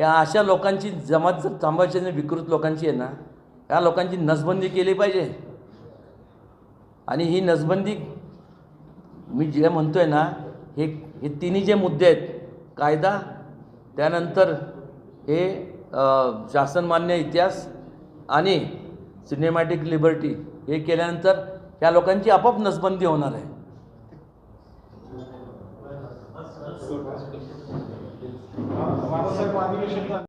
या अशा लोकांची जमात जर थांबायची आणि विकृत लोकांची आहे ना या लोकांची नसबंदी केली पाहिजे. आणि ही नसबंदी मी जे म्हणतो आहे ना हे हे तिन्ही जे मुद्दे आहेत कायदा त्यानंतर हे शासनमान्य इतिहास आणि सिनेमॅटिक लिबर्टी हे केल्यानंतर ह्या लोकांची आपोआप नसबंदी होणार आहे. हो, हो. बाबासाहेब अधिवेशन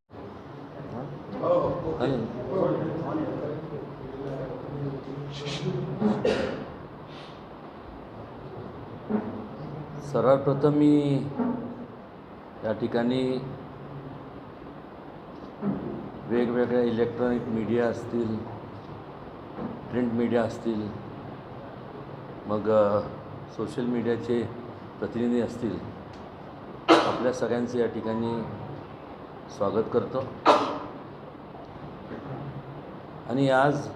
सर्वप्रथम मी या ठिकाणी वेगवेगळ्या इलेक्ट्रॉनिक मीडिया असतील प्रिंट मीडिया असतील मग सोशल मीडियाचे प्रतिनिधी असतील. आपल्या सगळ्यांचं या ठिकाणी स्वागत करतो. आणि आज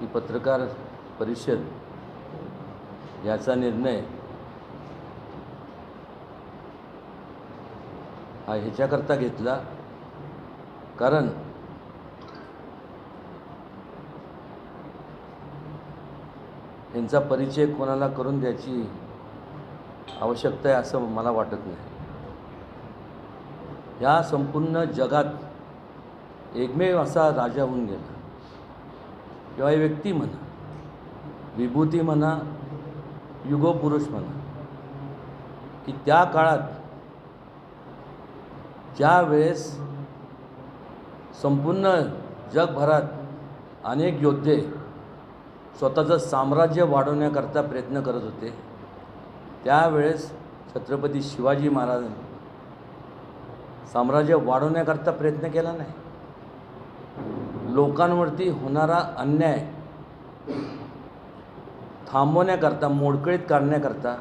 ही पत्रकार परिषद याचा निर्णय हा ह्याच्याकरता घेतला. कारण यांचा परिचय कोणाला करून द्यायची आवश्यकता आहे असं मला वाटत नाही. या संपूर्ण जगात एकमेव असा राजा होऊन गेला. किंवा एक व्यक्ती म्हणा विभूती म्हणा युगोपुरुष म्हणा की त्या काळात ज्या वेळेस संपूर्ण जगभरात अनेक योद्धे स्वतःचं साम्राज्य वाढवण्याकरता प्रयत्न करत होते त्यावेळेस छत्रपती शिवाजी महाराजांनी साम्राज्य वाढवण्याकरता प्रयत्न केला नाही. लोकांवरती होणारा अन्याय थांबवण्याकरता मोडकळीत काढण्याकरता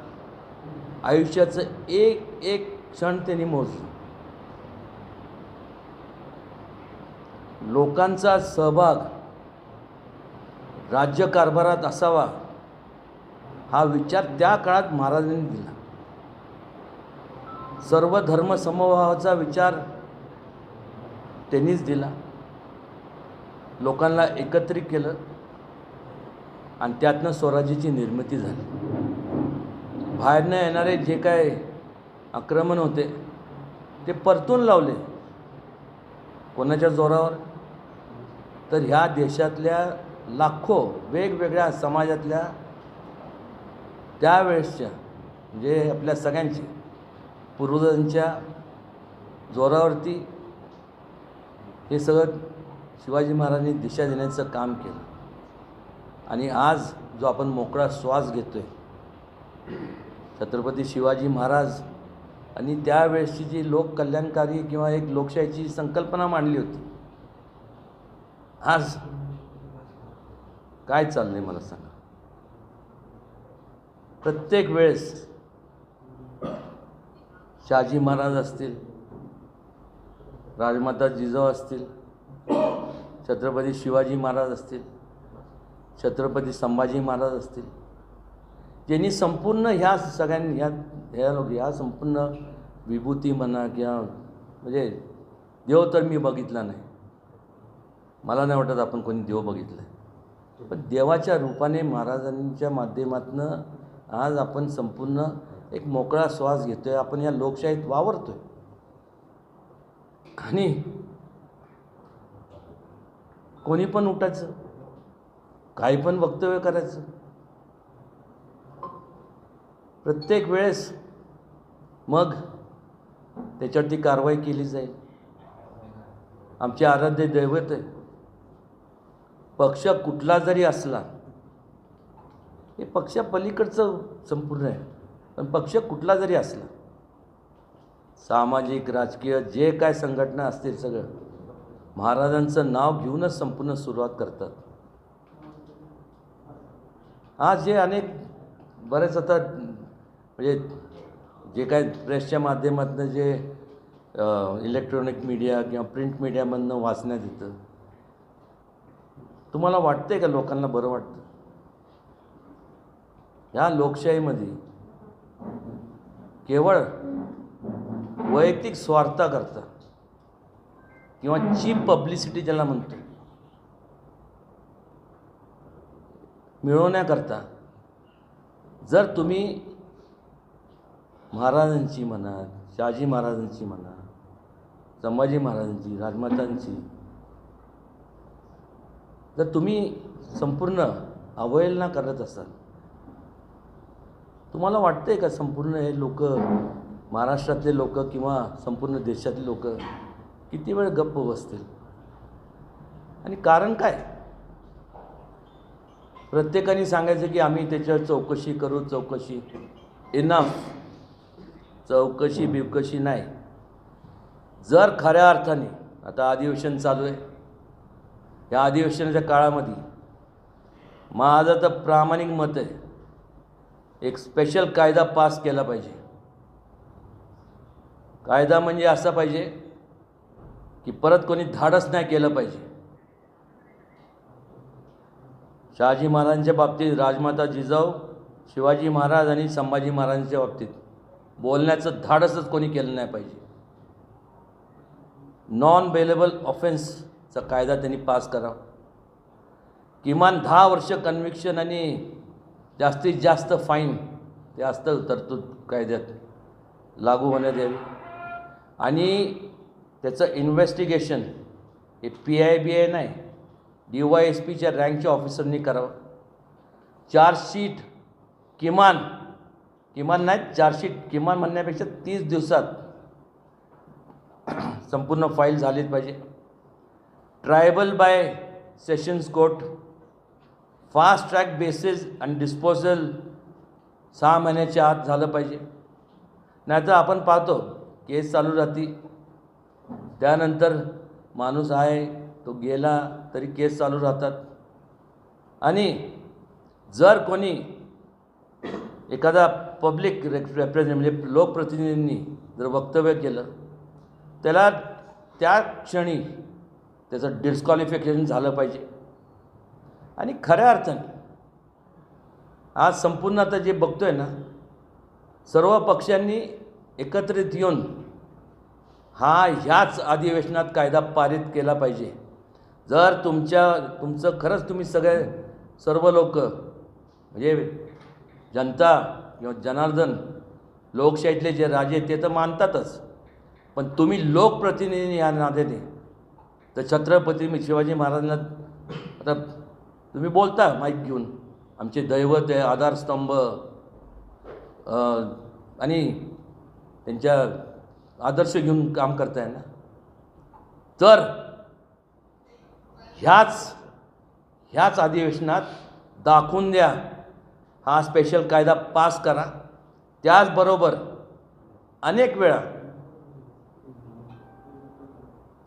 आयुष्याचं एक एक क्षण त्यांनी मोजलं. लोकांचा सहभाग राज्यकारभारात असावा हा विचार त्या काळात महाराजांनी दिला. सर्व धर्मसमभावाचा विचार त्यांनीच दिला. लोकांना एकत्रित केलं आणि त्यातनं स्वराज्याची निर्मिती झाली. बाहेरनं येणारे जे काय आक्रमण होते ते परतून लावले. कोणाच्या जोरावर? तर ह्या देशातल्या लाखो वेगवेगळ्या समाजातल्या त्यावेळेसच्या म्हणजे आपल्या सगळ्यांची पूर्वजांच्या जोरावरती हे सगळं शिवाजी महाराजांनी दिशा देण्याचं काम केलं. आणि आज जो आपण मोकळा श्वास घेतो आहे छत्रपती शिवाजी महाराज आणि त्यावेळेसची जी लोककल्याणकारी किंवा एक लोकशाहीची संकल्पना मांडली होती आज काय चाललं आहे मला सांगा? प्रत्येक वेळेस शहाजी महाराज असतील राजमाता जिजाऊ असतील छत्रपती शिवाजी महाराज असतील छत्रपती संभाजी महाराज असतील. ज्यांनी संपूर्ण ह्या सगळ्यांनी ह्या ह्या लोक ह्या संपूर्ण विभूती म्हणा किंवा म्हणजे देव तर मी बघितला नाही. मला नाही वाटत आपण कोणी देव बघितला. आहे पण देवाच्या रूपाने महाराजांच्या माध्यमातनं आज आपण संपूर्ण एक मोकळा श्वास घेतो आहे आपण या लोकशाहीत वावरतो आहे आणि कोणी पण उठायचं काही पण वक्तव्य करायचं. प्रत्येक वेळेस मग त्याच्यावरती कारवाई केली जाईल. आमचे आराध्य दैवत आहे. पक्ष कुठला जरी असला हे पक्षापलीकडचं संपूर्ण आहे. पण पक्ष कुठला जरी असला सामाजिक राजकीय जे काय संघटना असतील सगळं महाराजांचं नाव घेऊनच संपूर्ण सुरुवात करतात. आज जे अनेक बरेच आता म्हणजे जे काय प्रेसच्या माध्यमातून जे इलेक्ट्रॉनिक मीडिया किंवा प्रिंट मीडियामधनं वाचण्यात येतं. तुम्हाला वाटतंय का लोकांना बरं वाटतं? ह्या लोकशाहीमध्ये केवळ वैयक्तिक स्वार्थाकरता किंवा चीप पब्लिसिटी ज्याला म्हणतो. मिळवण्याकरता. जर तुम्ही महाराजांची म्हणा शहाजी महाराजांची म्हणा संभाजी महाराजांची राजमातांची जर तुम्ही संपूर्ण अवहेलना करत असाल तुम्हाला वाटतंय का संपूर्ण हे लोक महाराष्ट्रातले लोक किंवा संपूर्ण देशातले लोक किती वेळ गप्प बसतील? आणि कारण काय? प्रत्येकाने सांगायचं की आम्ही त्याच्यावर चौकशी करू चौकशी. इनफ चौकशी बिवकशी नाही. जर खऱ्या अर्थाने आता अधिवेशन चालू आहे. या अधिवेशनाच्या काळामध्ये माझं तर प्रामाणिक मत आहे एक स्पेशल कायदा पास केला पाहिजे. कायदा म्हणजे असा पाहिजे की परत कोणी धाडस नाही केलं पाहिजे. शहाजी महाराजांच्या बाबतीत राजमाता जिजाऊ शिवाजी महाराज आणि संभाजी महाराजांच्या बाबतीत बोलण्याचं धाडसच कोणी केलं नाही पाहिजे. नॉन बेलेबल ऑफेन्सचा कायदा त्यांनी पास करावा. किमान दहा वर्ष कन्व्हिक्शन आणि जास्तीत जास्त फाईन ते असतं तरतूद कायद्यात. लागू होण्यात यावी. आणि त्याचं इन्व्हेस्टिगेशन हे पी आय बी आय नाही डी वाय एस पीच्या रँकच्या ऑफिसरनी करावं. चार्जशीट किमान किमान नाही चार्जशीट किमान म्हणण्यापेक्षा तीस दिवसात संपूर्ण फाईल झालीच पाहिजे. Tribal by sessions court fast track basis आणि डिस्पोजल सहा महिन्याच्या आत झालं पाहिजे. नाहीतर आपण पाहतो केस चालू राहते. त्यानंतर माणूस आहे तो गेला तरी केस चालू राहतात. आणि जर कोणी एखादा पब्लिक रेप्रेझेंट म्हणजे लोकप्रतिनिधींनी जर वक्तव्य केलं त्याला त्या क्षणी त्याचं डिस्क्वालिफिकेशन झालं पाहिजे. आणि खऱ्या अर्थाने. आज संपूर्ण आता जे बघतो आहे ना सर्व पक्षांनी एकत्रित येऊन हा ह्याच अधिवेशनात कायदा पारित केला पाहिजे. जर तुमच्या तुमचं खरंच तुम्ही सगळे सर्व लोक म्हणजे जनता किंवा जनार्दन लोकशाहीतले जे राजे ते तर मानतातच. पण तुम्ही लोकप्रतिनिधी या नात्याने तर छत्रपती मी शिवाजी महाराजांना आता तुम्ही बोलता माईक घेऊन. आमचे दैवत आहे आधारस्तंभ आणि त्यांच्या आदर्श घेऊन काम करताय ना? तर ह्याच ह्याच अधिवेशनात दाखवून द्या. हा स्पेशल कायदा पास करा. त्याचबरोबर अनेक वेळा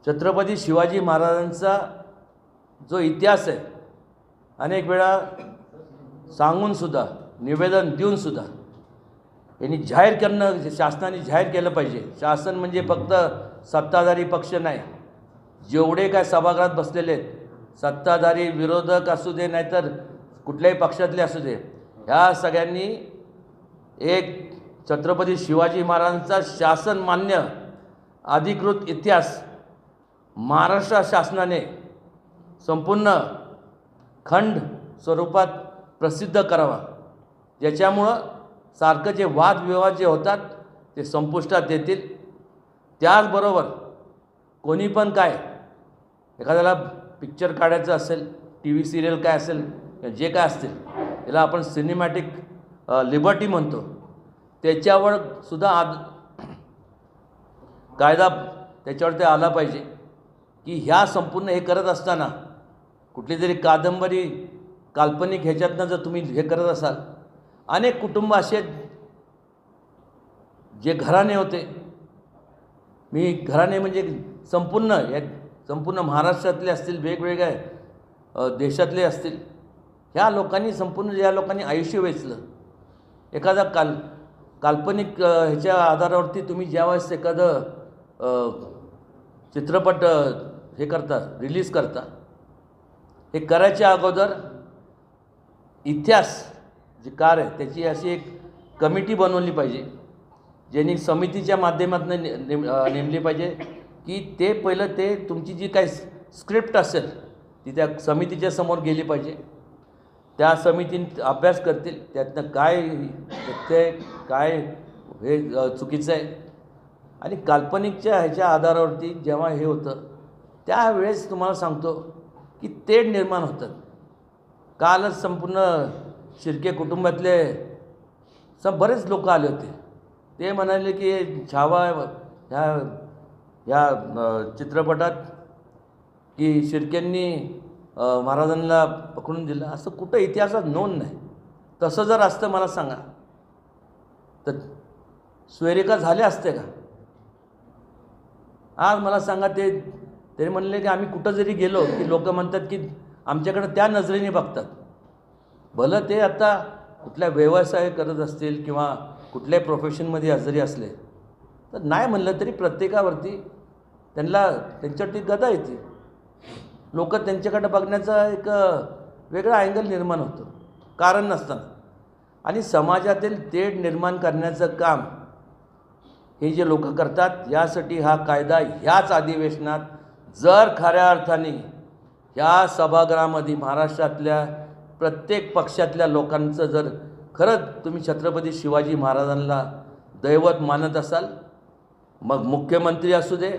छत्रपती शिवाजी महाराजांचा जो इतिहास आहे अनेक वेळा सांगूनसुद्धा निवेदन देऊनसुद्धा यांनी जाहीर करणं शासनाने जाहीर केलं पाहिजे. शासन म्हणजे फक्त सत्ताधारी पक्ष नाही. जेवढे काय सभागृहात बसलेले आहेत सत्ताधारी विरोधक असू दे नाहीतर कुठल्याही पक्षातले असू दे ह्या सगळ्यांनी एक छत्रपती शिवाजी महाराजांचा शासन मान्य अधिकृत इतिहास महाराष्ट्र शासनाने संपूर्ण खंड स्वरूपात प्रसिद्ध करावा. ज्याच्यामुळं सारखं जे वादविवाद जे होतात ते संपुष्टात येतील. त्याचबरोबर कोणी पण काय एखाद्याला पिक्चर काढायचं असेल टी व्ही सिरियल काय असेल किंवा जे काय असतील याला आपण सिनेमॅटिक लिबर्टी म्हणतो. त्याच्यावर सुद्धा आद कायदा त्याच्यावर ते आला पाहिजे की ह्या संपूर्ण हे करत असताना कुठली तरी कादंबरी काल्पनिक ह्याच्यातनं जर तुम्ही हे करत असाल अनेक कुटुंब असे आहेत जे घराणे होते. मी घराणे म्हणजे संपूर्ण या संपूर्ण महाराष्ट्रातले असतील वेगवेगळ्या देशातले असतील ह्या लोकांनी संपूर्ण या लोकांनी आयुष्य वेचलं. एखादा काल काल्पनिक ह्याच्या आधारावरती तुम्ही ज्यावेळेस एखादं चित्रपट हे करता रिलीज करता हे करायच्या अगोदर इतिहास जे कार आहे त्याची अशी एक कमिटी बनवली पाहिजे ज्यांनी समितीच्या माध्यमातून ने नेम नेमली पाहिजे की ते पहिलं ते तुमची जी काही स्क्रिप्ट असेल ती त्या समितीच्या समोर गेली पाहिजे. त्या समितीने अभ्यास करतील त्यातनं काय ते काय हे चुकीचं आहे. आणि काल्पनिकच्या ह्याच्या आधारावरती जेव्हा हे होतं त्यावेळेस तुम्हाला सांगतो की तेढ निर्माण होतात. कालच संपूर्ण शिर्के कुटुंबातले स बरेच लोक आले होते. ते म्हणाले की छावा ह्या ह्या चित्रपटात की शिर्केंनी महाराजांना पकडून दिलं. असं कुठं इतिहासात नोंद नाही. तसं जर असतं मला सांगा. तर स्वेरिका झाले असते का? आज मला सांगा ते ते म्हणले की आम्ही कुठं जरी गेलो की लोक म्हणतात की आमच्याकडं त्या नजरेने बघतात. भलं ते आता कुठल्या व्यवसाय करत असतील किंवा कुठल्याही प्रोफेशनमध्ये जरी असले तर नाही म्हणलं तरी प्रत्येकावरती त्यांना त्यांच्यावरती गदा येते. लोक त्यांच्याकडं बघण्याचा एक वेगळा अँगल निर्माण होतो. कारण नसताना. आणि समाजातील तेढ निर्माण करण्याचं काम हे जे लोक करतात यासाठी हा कायदा ह्याच अधिवेशनात जर खऱ्या अर्थाने ह्या सभागृहामध्ये महाराष्ट्रातल्या प्रत्येक पक्षातल्या लोकांचं जर खरंच तुम्ही छत्रपती शिवाजी महाराजांना दैवत मानत असाल मग मुख्यमंत्री असू दे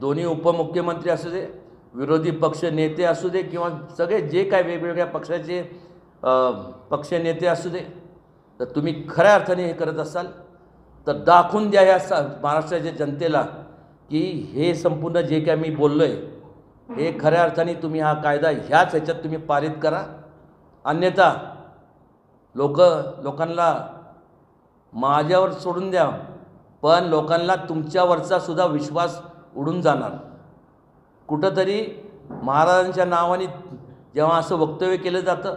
दोन्ही उपमुख्यमंत्री असू दे विरोधी पक्ष नेते असू दे किंवा सगळे जे काय वेगवेगळ्या पक्षाचे पक्ष नेते असू दे तर तुम्ही खऱ्या अर्थाने हे करत असाल तर दाखवून द्या ह्या सा महाराष्ट्राच्या जनतेला की हे संपूर्ण जे काय मी बोललो आहे हे खऱ्या अर्थाने तुम्ही हा कायदा ह्याच ह्याच्यात तुम्ही पारित करा. अन्यथा लोक लोकांना माझ्यावर सोडून द्या पण लोकांना तुमच्यावरचा सुद्धा विश्वास उडून जाणार. कुठंतरी महाराजांच्या नावाने जेव्हा असं वक्तव्य केलं जातं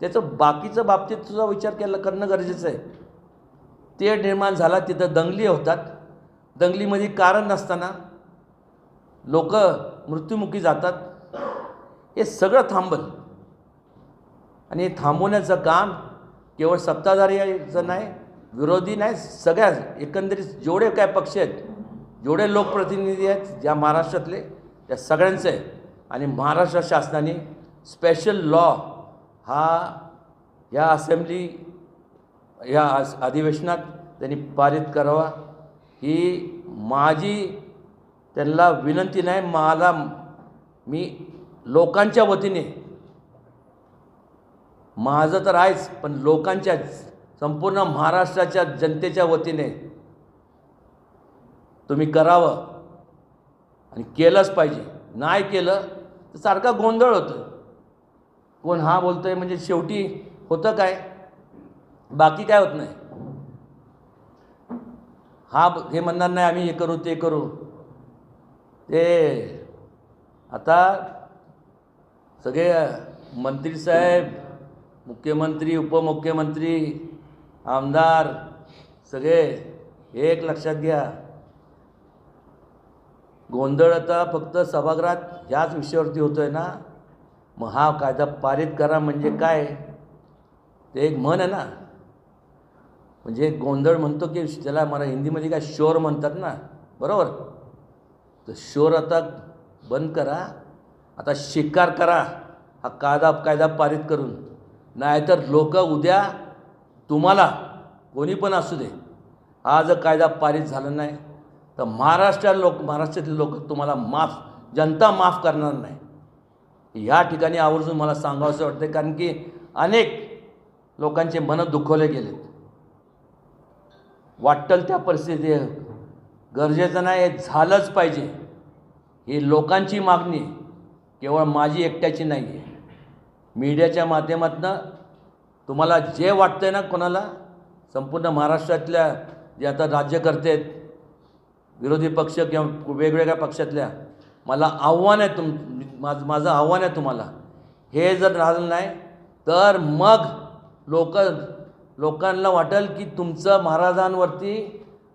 त्याचं बाकीचं बाबतीत सुद्धा विचार केला करणं गरजेचं आहे. ते निर्माण झाला तिथं दंगली होतात. दंगलीमध्ये कारण नसताना लोक मृत्युमुखी जातात. हे सगळं थांबल. आणि हे थांबवण्याचं काम केवळ सत्ताधारीचं नाही विरोधी नाही सगळ्या एकंदरीत जेवढे काय पक्ष आहेत जेवढे लोकप्रतिनिधी आहेत ज्या महाराष्ट्रातले त्या सगळ्यांचं आहे आणि महाराष्ट्र शासनाने स्पेशल लॉ हा या असेंब्ली या अधिवेशनात त्यांनी पारित करावा. ही माझी त्यांना विनंती नाही मला मी लोकांच्या वतीने. माझं तर आहेच पण लोकांच्या संपूर्ण महाराष्ट्राच्या जनतेच्या वतीने तुम्ही करावं आणि केलंच पाहिजे. नाही केलं तर सारखा गोंधळ होतो कोण हा बोलतो आहे म्हणजे शेवटी होतं काय? बाकी काय होत नाही. हा हे म्हणणार नाही आम्ही हे करू ते करू. ते आता सगळे मंत्री साहेब मुख्यमंत्री उपमुख्यमंत्री आमदार सगळे एक लक्षात घ्या. गोंधळ आता फक्त सभागृहात ह्याच विषयावरती होतो आहे ना. मग हा कायदा पारित करा म्हणजे काय? ते एक म्हण आहे ना. म्हणजे गोंधळ म्हणतो की त्याला मला हिंदीमध्ये काय शोर म्हणतात ना बरोबर? तर शोर आता बंद करा आता शिकार करा हा कायदा कायदा पारित करून. नाहीतर लोक उद्या तुम्हाला कोणी पण असू दे हा जर कायदा पारित झाला नाही तर महाराष्ट्र लोक महाराष्ट्रातील लोक तुम्हाला माफ जनता माफ करणार नाही. ह्या ठिकाणी आवर्जून मला सांगावंसं वाटतं कारण की अनेक लोकांचे मनं दुखवले गेलेत. वाटल त्या परिस्थिती गरजेचं नाही हे झालंच पाहिजे. ही लोकांची मागणी केवळ माझी एकट्याची नाही आहे मीडियाच्या माध्यमातून तुम्हाला जे वाटतं आहे ना कोणाला संपूर्ण महाराष्ट्रातल्या जे आता राज्यकर्ते आहेत विरोधी पक्ष किंवा वेगवेगळ्या पक्षातल्या मला आव्हान आहे तुम माझं माझं आव्हान आहे तुम्हाला. हे जर राहिलं नाही तर मग लोक लोकांना वाटेल की तुमचं महाराजांवरती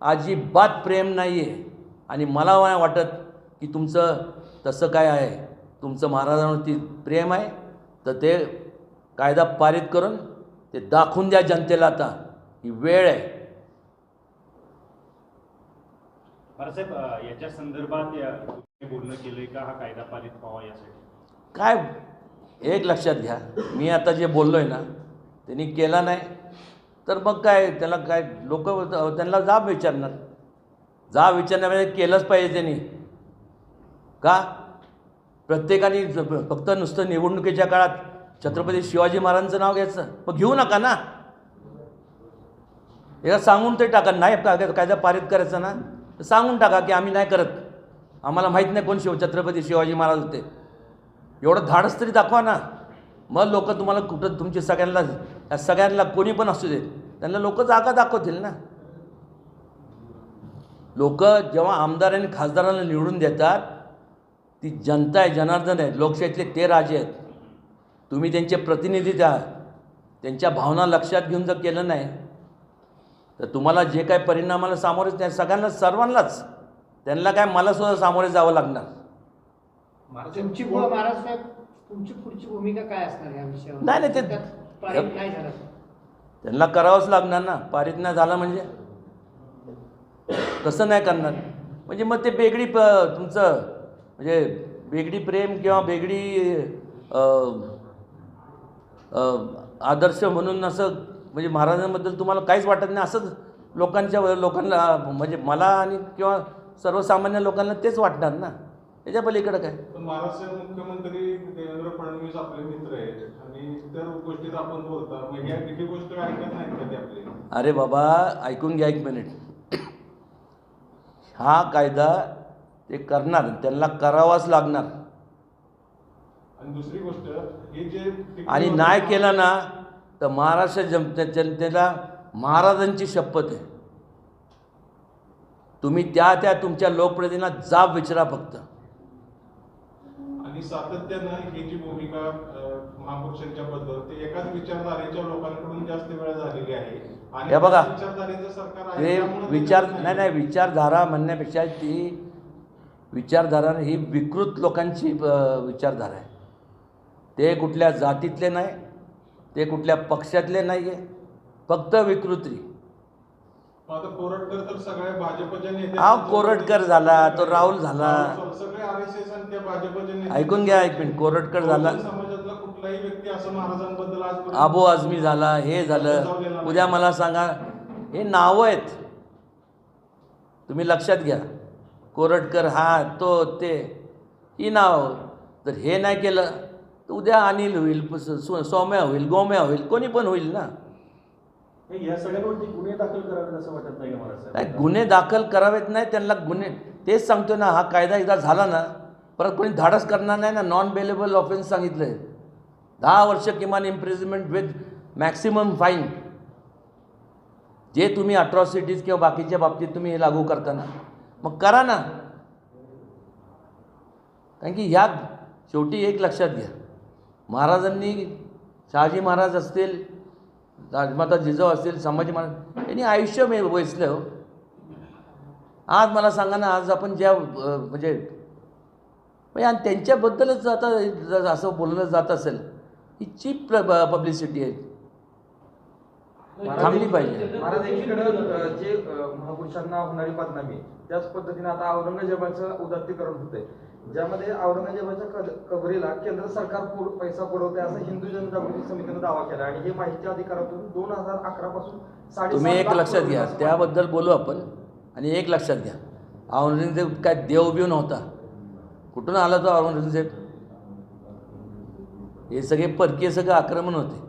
अजिबात प्रेम नाही आहे आणि मला नाही वाटत की तुमचं तसं काय आहे. तुमचं महाराजांवरती प्रेम आहे. तर ते कायदा पारित करून ते दाखवून द्या जनतेला आता ही वेळ आहे. याच्या संदर्भात बोलणं केलंय का? हा कायदा पारित व्हावा यासाठी? काय एक लक्षात घ्या. मी आता जे बोललो आहे ना त्यांनी केला नाही. तर मग काय त्याला काय लोक त्यांना जाब विचारणार. जाब विचारण्यामध्ये केलंच पाहिजे त्यांनी. का? प्रत्येकाने फक्त नुसतं निवडणुकीच्या काळात छत्रपती शिवाजी महाराजांचं नाव घ्यायचं. मग घेऊ नका ना. एकदा सांगून ते टाका. नाही का- कायदा पारित करायचा ना? तर सांगून टाका की आम्ही नाही करत. आम्हाला माहीत नाही कोण शिव छत्रपती शिवाजी महाराज होते. एवढं धाडस तरी दाखवा ना. मग लोक तुम्हाला कुठं तुमचे सगळ्यांना सगळ्यांना कोणी पण असू देत त्यांना लोक जागा दाखवतील ना. लोक जेव्हा आमदार आणि खासदारांना निवडून देतात ती जनता आहे जनार्दन आहे लोकशाहीतले ते राजे आहेत. तुम्ही त्यांचे प्रतिनिधी द्या त्यांच्या भावना लक्षात घेऊन जर केलं नाही तर तुम्हाला जे काय परिणामाला सामोरे त्या सगळ्यांना सर्वांनाच त्यांना काय मला सुद्धा सामोरे जावं लागणार. तुमची भू- महाराज साहेब तुमची पुढची भूमिका काय असणार या विषयावर? नाही, नाही, ते- त्यात पारित नाही झालं. त्यांना करावंच लागणार ना. पारित नाही झालं म्हणजे. कसं नाही करणार. म्हणजे मग ते बेगडी प तुमचं म्हणजे बेगडी प्रेम किंवा बेगडी अ, अ, आदर्श म्हणून असं म्हणजे महाराजांबद्दल तुम्हाला काहीच वाटत नाही. असंच लोकांच्या लोकांना म्हणजे मला आणि किंवा सर्वसामान्य लोकांना तेच वाटणार ना. त्याच्या पलीकडं काय? पण महाराष्ट्राचे मुख्यमंत्री देवेंद्र फडणवीस आपले मित्र आहेत आणि इतर गोष्टीत आपण बोलता मग ह्या किती गोष्ट ऐकत नाहीत का ते आपले? अरे बाबा ऐकून घ्या एक मिनिट हा कायदा ते करणार त्यांना करावाच लागणार. आणि दुसरी गोष्ट हे जे आणि नाही केलं ना तर महाराष्ट्र जनते जनतेला महाराजांची शपथ आहे. तुम्ही त्या त्या तुमच्या लोकप्रतिनिधींना जाब विचारा फक्त. आणि सातत्यानं ही जी भूमिका महापुरुषांच्या बद्दल ते एकाच विचारधारेच्या लोकांकडून जास्त वेळ झालेली आहे. आणि हे बघा, विचारधारेचं सरकार ते विचार नाही नाही विचारधारा म्हणण्यापेक्षा ती विचारधारा ही विकृत लोकांची विचारधारा आहे. ते कुठल्या जातीतले नाही ते कुठल्या पक्षातले नाही आहे फक्त विकृती. आता कोरटकर तर सगळ्या भाजपच्या नेते हा कोरटकर झाला तो राहुल झाला. सगळे आणि त्या ऐकून घ्या एक मिनिट कोरटकर झाला. बहुजन समाजातला कुठलाही व्यक्ती असं महाराजांबद्दल आजपर्यंत आबो आझमी झाला हे झालं. उद्या मला सांगा हे नावं आहेत. तुम्ही लक्षात घ्या. कोरटकर हा तो ते ही नाव. जर हे नाही केलं तर उद्या अनिल होईल सौम्या होईल गोम्या होईल कोणी पण होईल ना. या सगळ्यांवरती गुन्हे दाखल करावेत असं वाटत नाही नाही गुन्हे दाखल करावेत नाही त्यांना गुन्हे तेच सांगतो ना हा कायदा एकदा झाला ना परत कोणी धाडस करणार नाही ना नॉन बेलेबल ऑफेन्स सांगितलं आहे दहा वर्ष किमान इम्प्रिझनमेंट विथ मॅक्सिमम फाईन जे तुम्ही अट्रॉसिटीज किंवा बाकीच्या बाबतीत तुम्ही हे लागू करताना मग करा ना. कारण की ह्या शेवटी एक लक्षात घ्या. महाराजांनी शहाजी महाराज असतील राजमाता जिजाऊ असतील संभाजी महाराज यांनी आयुष्य मे वेचलं हो. आज मला सांगा ना आज आपण ज्या म्हणजे म्हणजे आणि त्यांच्याबद्दलच आता असं बोललं जात असेल ही चीप पब्लिसिटी आहे. थांबली पाहिजे. महाराज एकीकडं जे महापुरुषांना होणारी बदनामी त्याच पद्धतीने आता औरंगजेबाचं उदात्तीकरण होतंय. ज्यामध्ये औरंगजेबाच्या कद- कबरीला केंद्र सरकार पैसा पुरवते असं हिंदू जनजागृती समितीनं दावा केला. आणि हे माहिती अधिकारातून दोन हजार अकरा पासून तुम्ही एक लक्षात घ्या. त्याबद्दल बोलू आपण आणि एक लक्षात घ्या. औरंगजेब काय देवबीव नव्हता कुठून आला तो औरंगजेब? हे सगळे परकीय सगळं आक्रमण होते.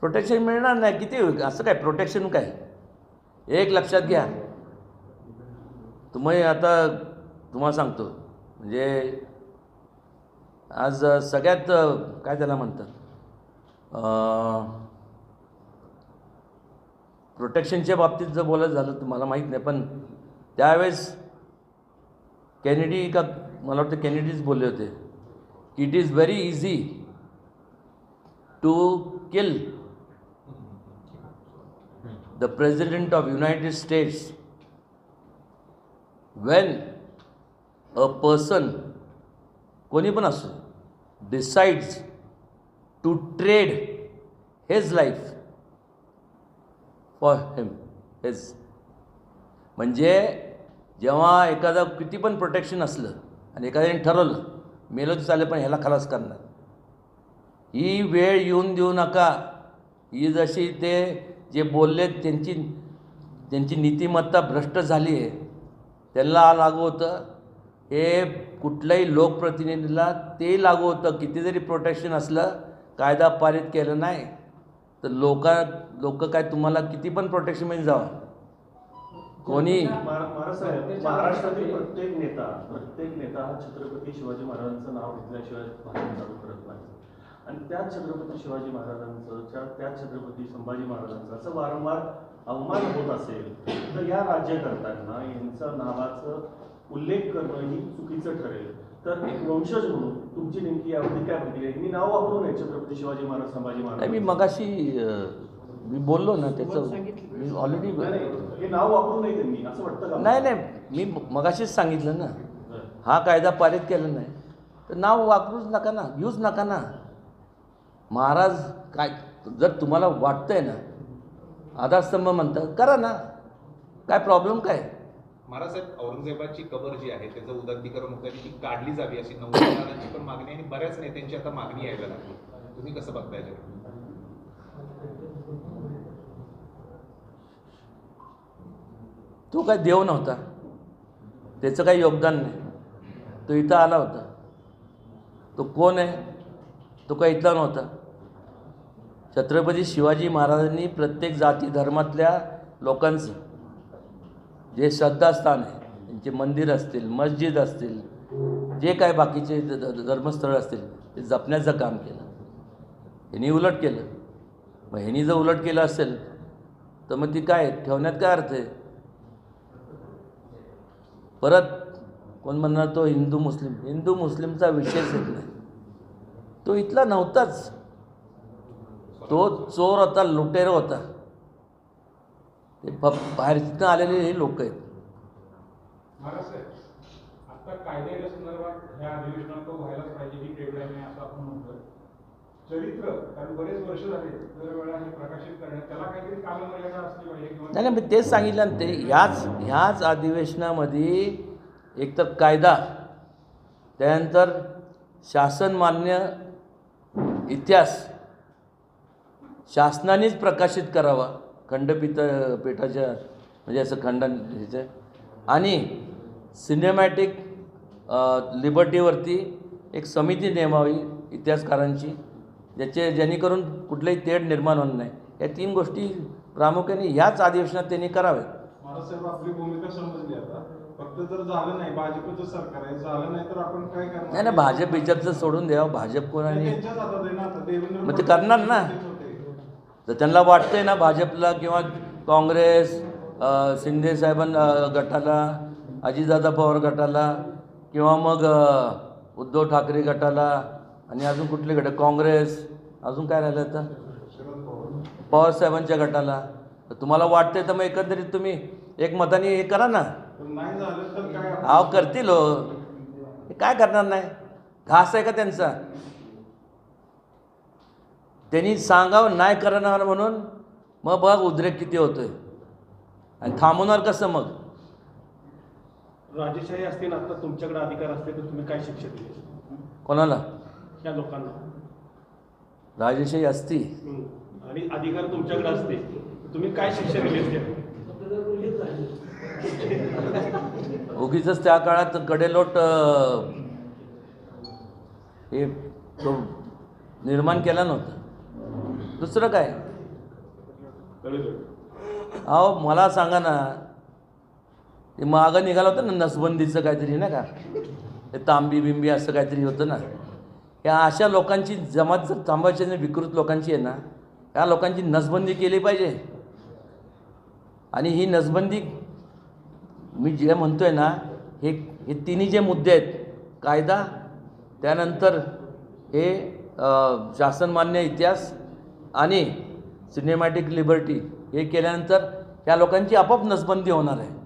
प्रोटेक्शन मिळणार नाही. किती? होईल? असं काय? प्रोटेक्शन काय? एक लक्षात घ्या. तुम्ही आता तुम्हाला सांगतो. म्हणजे आज सगळ्यात काय त्याला म्हणतात? प्रोटेक्शनच्या बाबतीत जर बोलायचं झालं तर मला माहीत नाही पण त्यावेळेस कॅनेडी का मला वाटतं कॅनेडीज बोलले होते. की it is very easy to kill the President of United States when a person कोणी पण असो decides to trade his life for him his म्हणजे जेव्हा एखादं किती पण प्रोटेक्शन असलं आणि एखाद्याने ठरवलं मेलोच तर चालेल पण ह्याला खलास करणार. ही वेळ येऊन देऊ नका. ही जशी ते जे बोलले त्यांची त्यांची नीतिमत्ता भ्रष्ट झाली आहे. त्यांना लागू होतं. हे कुठल्याही लोकप्रतिनिधीला ते लागू होतं. किती जरी प्रोटेक्शन असलं कायदा पारित केलं नाही तर लोका लोक काय तुम्हाला किती पण प्रोटेक्शन मिळून जावं. कोणी? महाराष्ट्रातील प्रत्येक नेता प्रत्येक नेता हा छत्रपती शिवाजी महाराजांचं नाव घेतल्याशिवाय भाषण चालू करत नाही. आणि त्याच छत्रपती शिवाजी महाराजांचं त्या- त्याच छत्रपती संभाजी महाराजांचं असं वारंवार अवमान होत असेल तर या राज्यकर्त्यांना यांचं नावाचं उल्लेख करणं ही चुकीचं ठरेल तर एक वंशज म्हणून तुमची नेमकी यावरती काय प्रतिक्रिया? मी नाव वापरू नये छत्रपती शिवाजी महाराज संभाजी महाराज मी मगाशी मी बोललो ना त्याचं सांगितलं. मी ऑलरेडी हे नाव वापरू नये त्यांनी असं वाटतं का नाही नाही मी मगाशीच सांगितलं ना. हा कायदा पारित केला नाही तर नाव वापरूच नका ना यूज नका ना महाराज काय जर तुम्हाला वाटतंय ना आधारस्तंभ म्हणतं करा ना. काय प्रॉब्लेम काय? महाराजसाहेब औरंगजेबाची कबर जी आहे त्याचं उदात्तीकरण होतं ती काढली जावी अशी नवनिर्माणांची पण मागणी आहे. आणि बऱ्याच नेत्यांची आता मागणी यायला लागली. तुम्ही कसं बघता याच्याकडे तो काय देव नव्हता. त्याचं काही योगदान नाही. तो इथं आला होता. तो कोण आहे? तो काय इथला नव्हता. छत्रपती शिवाजी महाराजांनी प्रत्येक जाती धर्मातल्या लोकांचं जे श्रद्धास्थान आहे त्यांचे मंदिर असतील मस्जिद असतील जे काय बाकीचे धर्मस्थळ असतील ते जपण्याचं काम केलं. ह्यांनी उलट केलं. मग ह्यांनी जर उलट केलं असेल तर मग ती काय ठेवण्यात काय अर्थ आहे? परत कोण म्हणणार तो हिंदू मुस्लिम? हिंदू मुस्लिमचा विषयच येत नाही. तो इथला नव्हताच. तो चोर होता लुटेर होता. ते फ बाहेरनं आलेले हे लोक आहेत. नाही नाही मी तेच सांगितलं ना ते ह्याच ह्याच अधिवेशनामध्ये एकतर कायदा त्यानंतर शासनमान्य इतिहास शासनानेच प्रकाशित करावा. खंडपीठ पीठाच्या म्हणजे असं खंडन ह्याचं. आणि सिनेमॅटिक लिबर्टीवरती एक समिती नेमावी इतिहासकारांची ज्याचे जेणेकरून कुठलंही तेढ निर्माण होणार नाही. या तीन गोष्टी प्रामुख्याने ह्याच अधिवेशनात त्यांनी कराव्यात. महाराजसाहेब आपली भूमिका समजली आता. फक्त जर झालं नाही भाजपचं सरकार आहे झालं नाही तर आपण काय करणार? नाही ना भाजप बिजपचं सोडून द्यावं. भाजप कोण आणि त्यांच्याच हातात आहे ना आता. देवेंद्र मग ते करणार ना. तर त्यांना वाटतंय ना भाजपला किंवा काँग्रेस शिंदे साहेबां गटाला अजितदादा पवार गटाला किंवा मग उद्धव ठाकरे गटाला आणि अजून कुठले गट? काँग्रेस अजून काय राहिलं आता? पवार साहेबांच्या गटाला. तर तुम्हाला वाटतंय तर मग एकंदरीत तुम्ही एक मताने हे करा ना. अहो करतील हो. हे काय करणार नाही? घास आहे का त्यांचा? त्यांनी सांगावं नाही करणार म्हणून मग बघ उद्रेक किती होतोय. आणि थांबवणार कसं मग? राजेशाही असते ना आता तुमच्याकडे अधिकार असते तर तुम्ही काय शिक्षा दिली? कोणाला? या लोकांना. राजेशाही असती. आणि अधिकार तुमच्याकडे असते तुम्ही काय शिक्षा दिली असते उगीच त्या काळात कडेलोट हे तो निर्माण केला नव्हता. दुसरं काय? अहो मला सांगा ना ते मागं निघालं होतं ना नसबंदीचं काहीतरी ना का? ते तांबी बिंबी असं काहीतरी होतं ना. या अशा लोकांची जमात जर थांबायची आणि विकृत लोकांची आहे ना या लोकांची नसबंदी केली पाहिजे. आणि ही नसबंदी मी जे म्हणतोय ना हे हे तिन्ही जे मुद्दे आहेत कायदा त्यानंतर हे शासनमान्य इतिहास आणि सिनेमॅटिक लिबर्टी हे केल्यानंतर ह्या लोकांची आपोआप नसबंदी होणार आहे.